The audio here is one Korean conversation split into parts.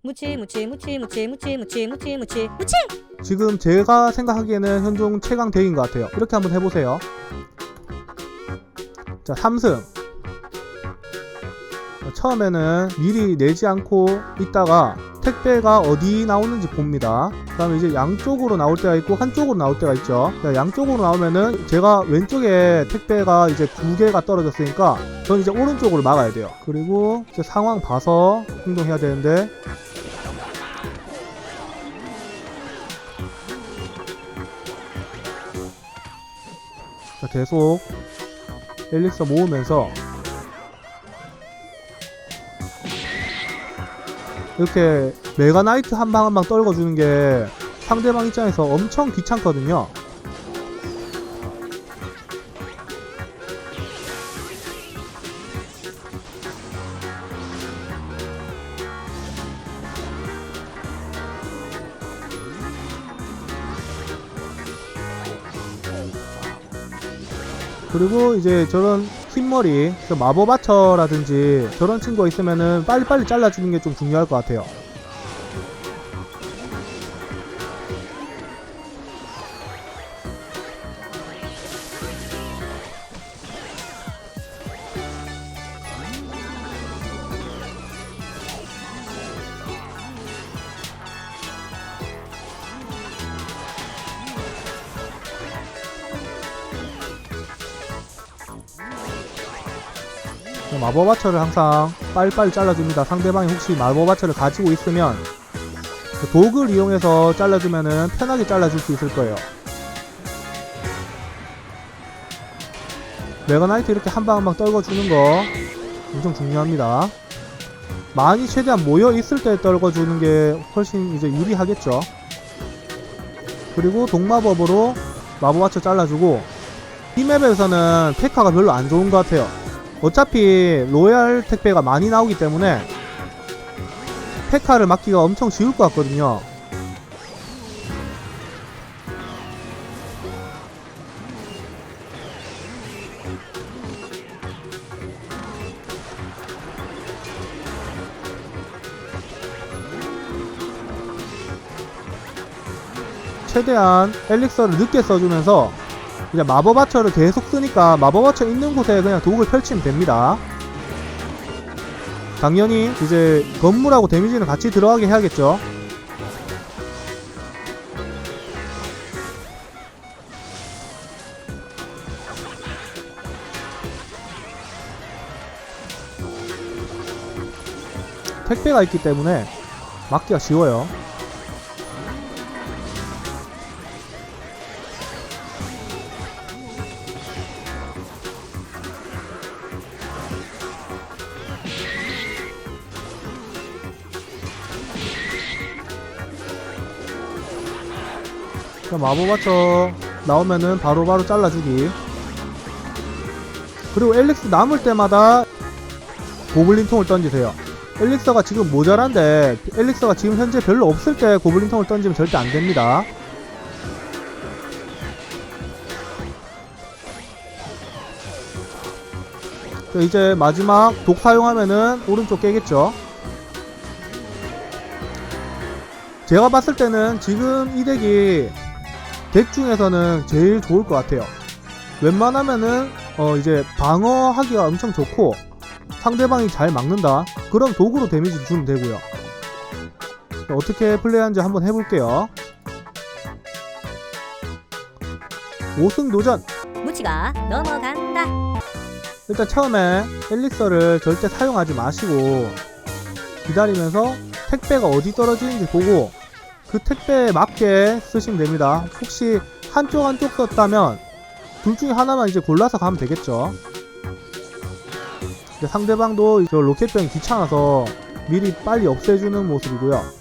무치 무치 무치 무치 무치 무치 무치 무치 무치 지금 제가 생각하기에는 현종 최강 대인 것 같아요. 이렇게 한번 해보세요. 자, 3승. 처음에는 미리 내지 않고 있다가 택배가 어디 나오는지 봅니다. 그 다음에 이제 양쪽으로 나올 때가 있고 한쪽으로 나올 때가 있죠. 자, 양쪽으로 나오면은 제가 왼쪽에 택배가 이제 두 개가 떨어졌으니까 저는 이제 오른쪽으로 막아야 돼요. 그리고 이제 상황 봐서 행동해야 되는데 계속 엘릭서 모으면서 이렇게 메가나이트 한 방 한 방 떨궈주는 게 상대방 입장에서 엄청 귀찮거든요. 그리고 이제 저런 흰머리, 그 마법아처라든지 저런 친구가 있으면은 빨리빨리 잘라주는 게 좀 중요할 것 같아요. 마법아처를 항상 빨리빨리 잘라줍니다. 상대방이 혹시 마법아처를 가지고 있으면 그 도구를 이용해서 잘라주면은 편하게 잘라줄 수 있을 거예요. 메가나이트 이렇게 한 방 한 방 떨궈주는 거 엄청 중요합니다. 많이 최대한 모여 있을 때 떨궈주는 게 훨씬 이제 유리하겠죠. 그리고 동마법으로 마법아처 잘라주고 이 맵에서는 페카가 별로 안 좋은 것 같아요. 어차피 로얄 택배가 많이 나오기 때문에 페카를 막기가 엄청 쉬울 것 같거든요. 최대한 엘릭서를 늦게 써주면서 이제 마법아처를 계속 쓰니까 마법아처 있는 곳에 그냥 도구를 펼치면 됩니다. 당연히 이제 건물하고 데미지는 같이 들어가게 해야겠죠. 택배가 있기 때문에 막기가 쉬워요. 자, 마법아처 나오면은 바로 바로 잘라주기. 그리고 엘릭스 남을 때마다 고블린통을 던지세요. 엘릭서가 지금 모자란데 엘릭서가 지금 현재 별로 없을 때 고블린통을 던지면 절대 안 됩니다. 자, 이제 마지막 독 사용하면은 오른쪽 깨겠죠. 제가 봤을 때는 지금 이 덱이 덱 중에서는 제일 좋을 것 같아요. 웬만하면은 어 이제 방어하기가 엄청 좋고 상대방이 잘 막는다. 그럼 도구로 데미지 주면 되고요. 자, 어떻게 플레이하는지 한번 해볼게요. 5승 도전! 무치가 넘어간다 일단 처음에 엘릭서를 절대 사용하지 마시고 기다리면서 택배가 어디 떨어지는지 보고 그 택배에 맞게 쓰시면 됩니다. 혹시 한쪽 한쪽 썼다면 둘 중에 하나만 이제 골라서 가면 되겠죠. 근데 상대방도 저 로켓병이 귀찮아서 미리 빨리 없애주는 모습이고요.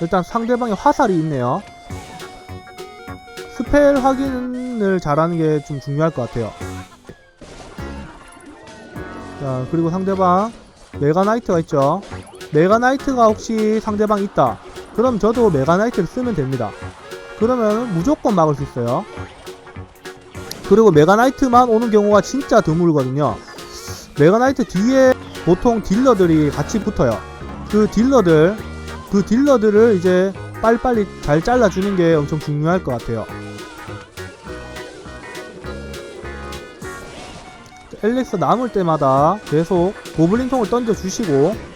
일단 상대방의 화살이 있네요. 스펠 확인을 잘하는 게 좀 중요할 것 같아요. 자, 그리고 상대방 메가나이트가 있죠. 메가나이트가 혹시 상대방 있다. 그럼 저도 메가나이트를 쓰면 됩니다. 그러면 무조건 막을 수 있어요. 그리고 메가나이트만 오는 경우가 진짜 드물거든요. 메가나이트 뒤에 보통 딜러들이 같이 붙어요. 그 딜러들, 그 딜러들을 이제 빨리빨리 잘 잘라주는 게 엄청 중요할 것 같아요. 엘릭스 남을 때마다 계속 고블린통을 던져주시고.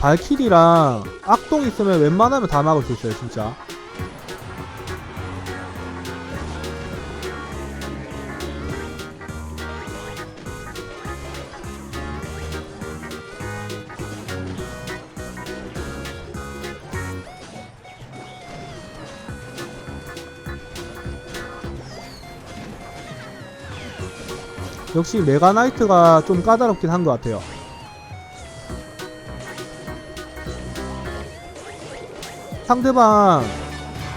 발키리랑 악동 있으면 웬만하면 다 막을 수 있어요 진짜 역시 메가나이트가 좀 까다롭긴 한 것 같아요 상대방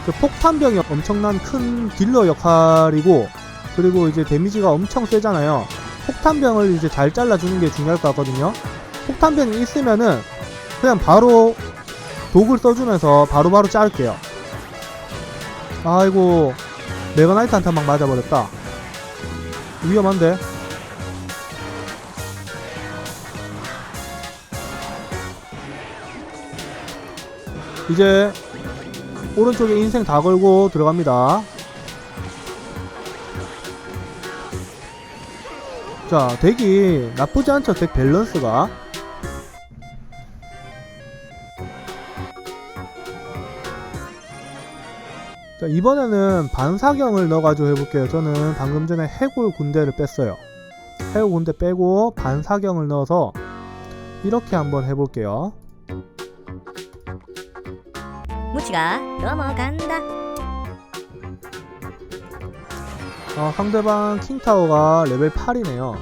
그 폭탄병이 엄청난 큰 딜러 역할이고 그리고 이제 데미지가 엄청 세잖아요. 폭탄병을 이제 잘 잘라주는 게 중요할 것 같거든요. 폭탄병이 있으면은 그냥 바로 독을 써주면서 바로바로 자를게요. 아이고 메가나이트한테 막 맞아버렸다. 위험한데? 이제 오른쪽에 인생 다 걸고 들어갑니다. 자, 덱이 나쁘지 않죠, 덱 밸런스가. 자, 이번에는 반사경을 넣어가지고 해볼게요. 저는 방금 전에 해골 군대를 뺐어요. 해골 군대 빼고 반사경을 넣어서 이렇게 한번 해볼게요. 무치가 넘어간다 어, 상대방 킹타워가 레벨 8이네요.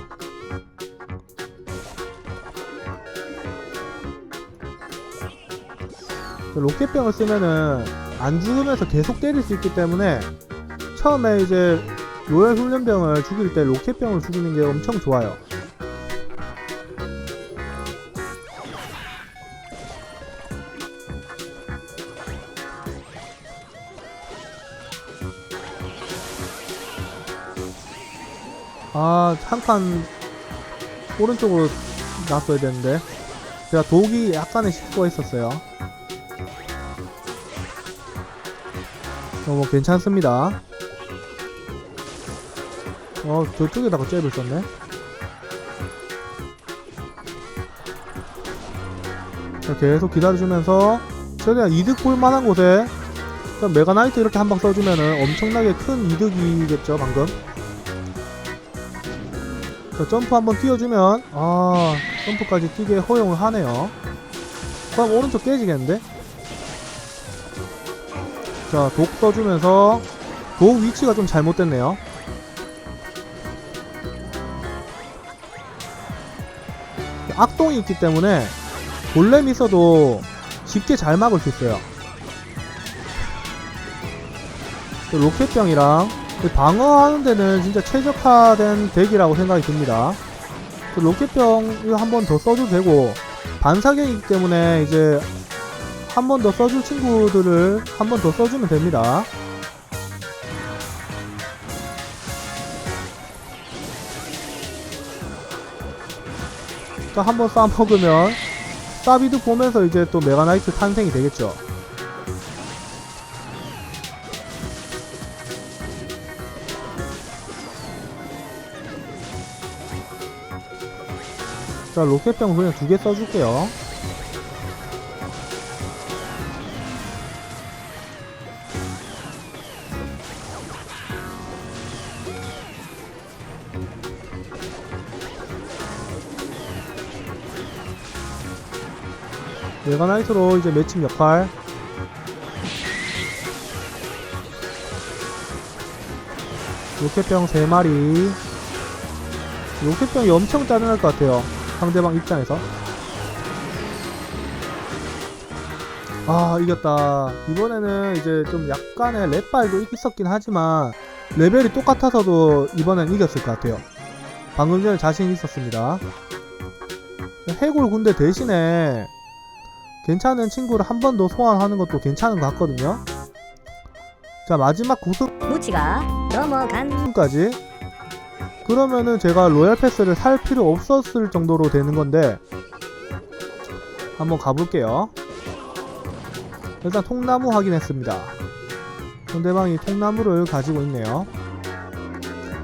로켓병을 쓰면은 안 죽으면서 계속 때릴 수 있기 때문에 처음에 이제 로얄 훈련병을 죽일 때 로켓병을 죽이는 게 엄청 좋아요. 아, 한 칸 오른쪽으로 놨어야 되는데 제가 독이 약간의 실수가 있었어요. 어, 뭐 괜찮습니다. 어, 저쪽에다가 잽을 썼네. 자, 계속 기다려주면서 최대한 이득 볼 만한 곳에 메가나이트 이렇게 한 방 써주면은 엄청나게 큰 이득이겠죠, 방금. 자, 점프 한번 띄워주면 아 점프까지 뛰게 허용을 하네요. 그럼 오른쪽 깨지겠는데? 자 독 써주면서 독 위치가 좀 잘못됐네요. 악동이 있기 때문에 골렘 있어도 쉽게 잘 막을 수 있어요. 로켓병이랑 그 방어하는 데는 진짜 최적화된 덱이라고 생각이 듭니다. 그 로켓병 이거 한 번 더 써도 되고 반사경이기 때문에 이제 한 번 더 써줄 친구들을 한 번 더 써주면 됩니다. 한번 싸먹으면 사비드 보면서 이제 또 메가나이트 탄생이 되겠죠. 자 로켓병 그냥 두 개 써줄게요. 메가나이트로 이제 매칭 역할. 로켓병 3마리. 로켓병이 엄청 짜증날 것 같아요 상대방 입장에서 아 이겼다 이번에는 이제 좀 약간의 랩발도 있었긴 하지만 레벨이 똑같아서도 이번엔 이겼을 것 같아요. 방금 전에 자신 있었습니다. 해골 군대 대신에 괜찮은 친구를 한 번 더 소환하는 것도 괜찮은 것 같거든요. 자 마지막 무치가 넘어간 구승까지 그러면은 제가 로얄 패스를 살 필요 없었을 정도로 되는 건데 한번 가볼게요. 일단 통나무 확인했습니다. 상대방이 통나무를 가지고 있네요.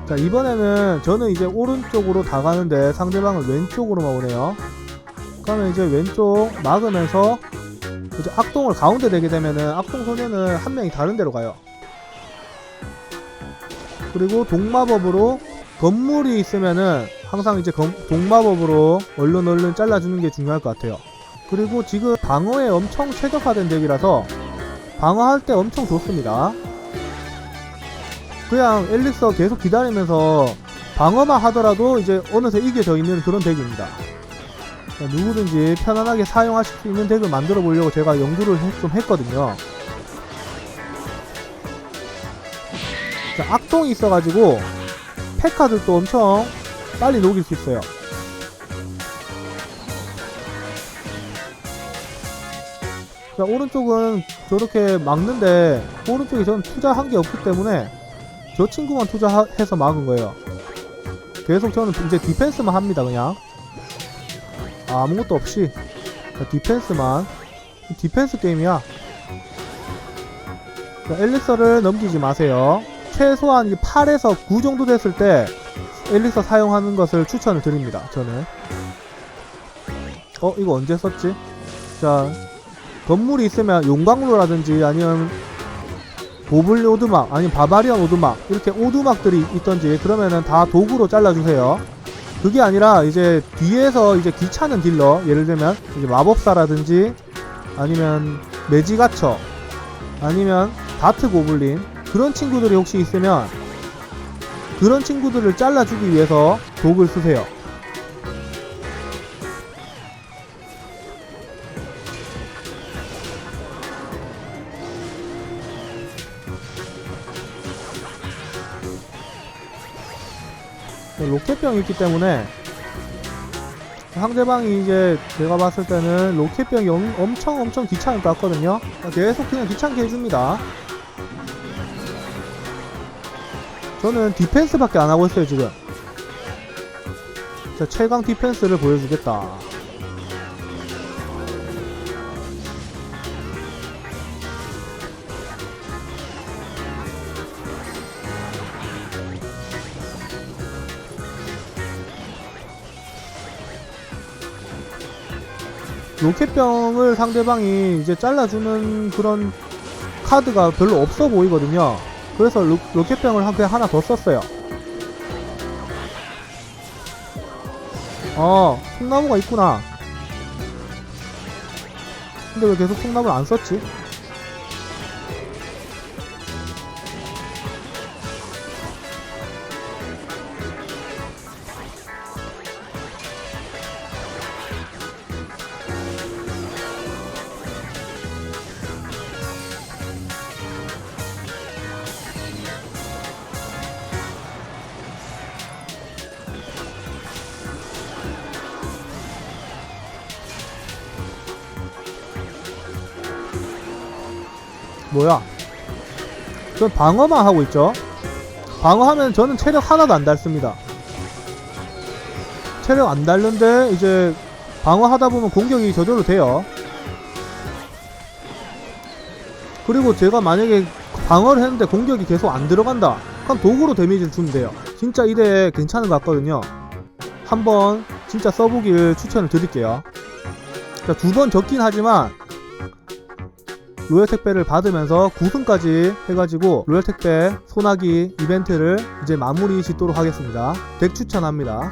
자 이번에는 저는 이제 오른쪽으로 다 가는데 상대방은 왼쪽으로만 오네요. 그러면 이제 왼쪽 막으면서 이제 악동을 가운데 대게 되면은 악동 소녀는 한 명이 다른 데로 가요. 그리고 동마법으로 건물이 있으면은 항상 이제 검- 동마법으로 얼른 얼른 잘라주는 게 중요할 것 같아요. 그리고 지금 방어에 엄청 최적화된 덱이라서 방어할 때 엄청 좋습니다. 그냥 엘릭서 계속 기다리면서 방어만 하더라도 이제 어느새 이겨져 있는 그런 덱입니다. 자, 누구든지 편안하게 사용하실 수 있는 덱을 만들어 보려고 제가 연구를 했- 좀 했거든요. 자, 악동이 있어가지고 페카들도 엄청 빨리 녹일 수 있어요. 자, 오른쪽은 저렇게 막는데 오른쪽에 저는 투자한 게 없기 때문에 저 친구만 투자해서 막은 거예요. 계속 저는 이제 디펜스만 합니다, 그냥. 아, 아무것도 없이 자, 디펜스만 디펜스 게임이야. 자, 엘리서를 넘기지 마세요. 최소한 이 8에서 9 정도 됐을 때 엘리서 사용하는 것을 추천을 드립니다. 저는. 어, 이거 언제 썼지? 자, 건물이 있으면 용광로라든지 아니면 고블린 오두막 아니면 바바리안 오두막 이렇게 오두막들이 있던지 그러면은 다 도구로 잘라주세요. 그게 아니라 이제 뒤에서 이제 귀찮은 딜러 예를 들면 이제 마법사라든지 아니면 매지가처 아니면 다트 고블린 그런 친구들이 혹시 있으면 그런 친구들을 잘라주기 위해서 독을 쓰세요. 로켓병이 있기 때문에 상대방이 이제 제가 봤을 때는 로켓병이 엄, 엄청 엄청 귀찮을 것 같거든요. 계속 그냥 귀찮게 해줍니다. 저는 디펜스밖에 안 하고 있어요 지금. 자 최강 디펜스를 보여주겠다. 로켓병을 상대방이 이제 잘라주는 그런 카드가 별로 없어 보이거든요. 그래서 로, 로켓병을 한- 그냥 하나 더 썼어요. 어, 통나무가 있구나. 근데 왜 계속 통나무를 안 썼지? 뭐야? 전 방어만 하고 있죠. 방어하면 저는 체력 하나도 안 닳습니다. 체력 안 닳는데 이제 방어하다 보면 공격이 저절로 돼요. 그리고 제가 만약에 방어를 했는데 공격이 계속 안 들어간다. 그럼 도구로 데미지를 주면 돼요. 진짜 이대 괜찮은 것 같거든요. 한번 진짜 써보길 추천을 드릴게요. 두 번 적긴 하지만 로열 택배를 받으면서 9승까지 해가지고 로열 택배 소나기 이벤트를 이제 마무리 짓도록 하겠습니다. 덱 추천합니다.